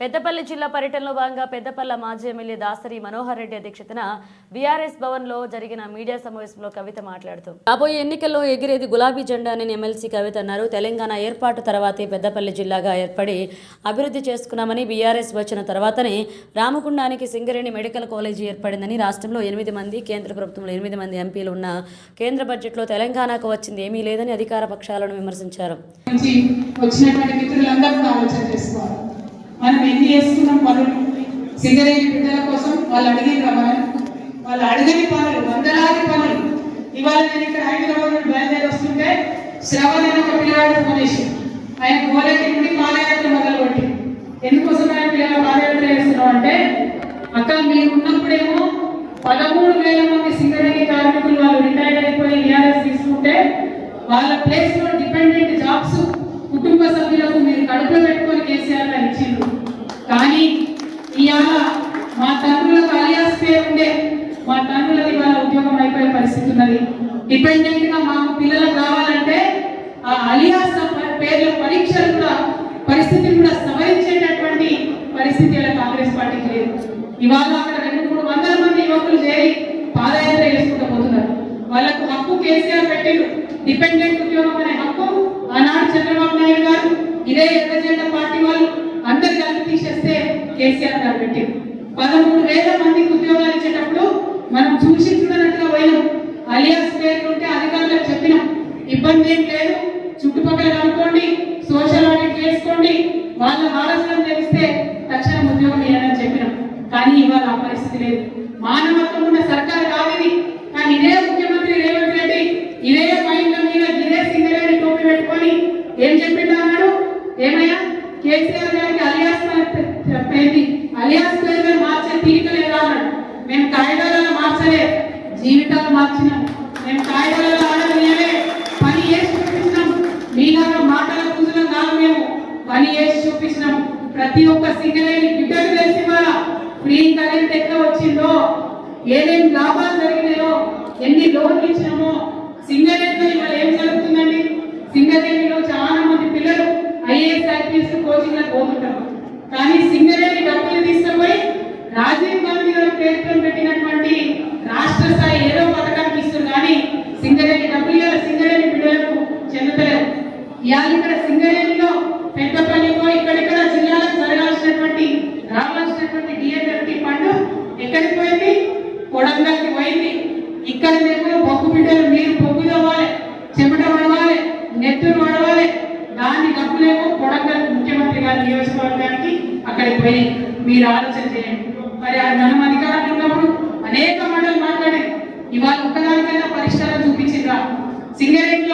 పెద్దపల్లి జిల్లా పర్యటనలో భాగంగా పెద్దపల్ల మాజీ ఎమ్మెల్యే దాసరి మనోహర్ రెడ్డి అధ్యక్షతన బీఆర్ఎస్ భవన్లో జరిగిన మీడియా సమావేశంలో కవిత మాట్లాడుతూ రాబోయే ఎన్నికల్లో ఎగిరేది గులాబీ జెండా అని ఎమ్మెల్సీ కవిత అన్నారు. తెలంగాణ ఏర్పాటు తర్వాతే పెద్దపల్లి జిల్లాగా ఏర్పడి అభివృద్ధి చేసుకున్నామని బీఆర్ఎస్ వచ్చిన తర్వాతనే రామకుండానికి సింగరేణి మెడికల్ కాలేజీ ఏర్పడిందని రాష్ట్రంలో ఎనిమిది మంది కేంద్ర ప్రభుత్వంలో ఎనిమిది మంది ఎంపీలు ఉన్న కేంద్ర బడ్జెట్లో తెలంగాణకు వచ్చింది ఏమీ లేదని అధికార పక్షాలను విమర్శించారు. వచ్చినటువంటి మిత్రులందరూ ఆలోచన చేసుకోవాలి. మనం ఎన్ని చేస్తున్నాం పనులు? సింగరేణి బిడ్డల కోసం వాళ్ళు అడిగిన మనం వాళ్ళు అడగని పనులు వందలాది పనులు. ఇవాళ నేను ఇక్కడ హైదరాబాద్ నుండి బయలుదేరి వస్తుంటే శ్రవణ్ అనే ఒక పిల్లవాడు ఫోన్ ఆయన గోలకి నుండి పాదయాత్ర మొదలుపెట్టి. ఎందుకోసం ఆయన పిల్లల పాదయాత్ర చేస్తున్నాం అంటే అక్క మీరు ఉన్నప్పుడేమో పదమూడు వేల మంది సింగరేణి కార్మికులు వాళ్ళు రిటైర్ అయిపోయి ఈఆర్ఎస్ తీసుకుంటే వాళ్ళ ప్లేస్లో డిపెండెంట్ జాబ్స్ కుటుంబ సభ్యులకు మీరు కడుపులో పెట్టుకొని కేసీఆర్ గారు ఇచ్చిండ్రు కానీ ఇవాళ మా తండ్రులకు అలియాస్ పేరు ఉండే మా తండ్రులకు ఇవాళ ఉద్యోగం అయిపోయే పరిస్థితి ఉన్నది. డిపెండెంట్గా మాకు పిల్లలకు కావాలంటే ఆ అలియాస్ పేర్ల పరీక్షలు కూడా పరిస్థితిని కూడా సవరించేటటువంటి పరిస్థితి ఇలా కాంగ్రెస్ పార్టీకి లేదు. ఇవాళ అక్కడ రెండు మూడు వందల మంది యువకులు చేరి పాదయాత్ర చేసుకుంటూ పోతున్నారు. వాళ్ళకు హక్కు కేసీఆర్ పెట్టిరు డిపెండెంట్ ఉద్యోగం అనే హక్కు ఆనాడు చంద్రబాబు నాయుడు గారు ఇదే కేసీఆర్ గారు పెట్టారు పదమూడు వేల మందికి ఉద్యోగాలు ఇచ్చేటప్పుడు మనం చూసి చూడనట్టుగా పోయినాం. అలియాస్ పేర్లు ఉంటే అధికారులకు చెప్పినాం. ఇబ్బంది ఏం లేదు చుట్టుపక్కల కనుక్కోండి సోషల్ ఆడిట్ చేసుకోండి వాళ్ళ వారసులను తెలిస్తే తక్షణం ఉద్యోగం ఇవ్వాలని చెప్పినాం. కానీ ఇవాళ ఆ పరిస్థితి లేదు. మానవత్వం ఉన్న సర్కారు కాదు ఇది. కానీ ఇదే ముఖ్యమంత్రి రేవంత్ రెడ్డి ఇదే మైండ్ల మీద ఇదే సింగరేణి టోపీ పెట్టుకొని ఏం చెప్పిండు అన్నాడు? ఏమయ్యా? కేసీఆర్ గారికి అలియాస్ చెప్పేది. అలియాస్ పేరు మార్చే తీరిక లేదా అన్నాడు. మేము కాగితాలలో మార్చలే జీవితాలు మార్చినాం. మేము కాగితాలలో ఆడలేవే పని చేసి చూపించినాం. మీలాగా మాటల పూజలం కాదు మేము. పని చేసి చూపించినాం. ప్రతి ఒక్క సింగరేణి బిడ్డకు తెలిసి వాళ్ళ ఫ్రీ కరెంట్ ఎక్కడ వచ్చిందో? ఏమేం లాభాలు జరిగినాయో ఎన్ని లోన్లు ఇచ్చినామో సింగరేణిలో ఇవాళ ఏం జరుగుతుందండి సింగరేణిలో చాలా మంది పిల్లలు ఐఏఎస్ ఐపీఎస్ కోచింగ్ కానీ సింగరేణి డబ్బులు తీసుకుపోయి రాజీవ్ గాంధీ గారు పేరుతో పెట్టినటువంటి రాష్ట్ర స్థాయి ఏదో పథకానికి ఇస్తుంది కానీ సింగరేణి డబ్బులు ఇవ్వాలి సింగరేణి బిడ్డలకు చెందుతలేదు ఇవాళ ఇక్కడ సింగరేణిలో పెద్దపల్లికో ఇక్కడిక్కడ జిల్లాలకు జరగాల్సినటువంటి రావాల్సినటువంటి డిఎన్ఎఫ్టి ఫండ్ ఎక్కడికి పోయింది? కొడంగల్కి పోయింది. ఇక్కడ మేము బొగ్గు బిడ్డలు మీరు బొగ్గు తవ్వాలి చెమట పడవాలి నెత్తురు పడవాలి దాని డబ్బులేమో నియోజకవర్గానికి అక్కడికి పోయి మీరు ఆలోచన చేయండి. మరి ఆ మనం అధికారంలో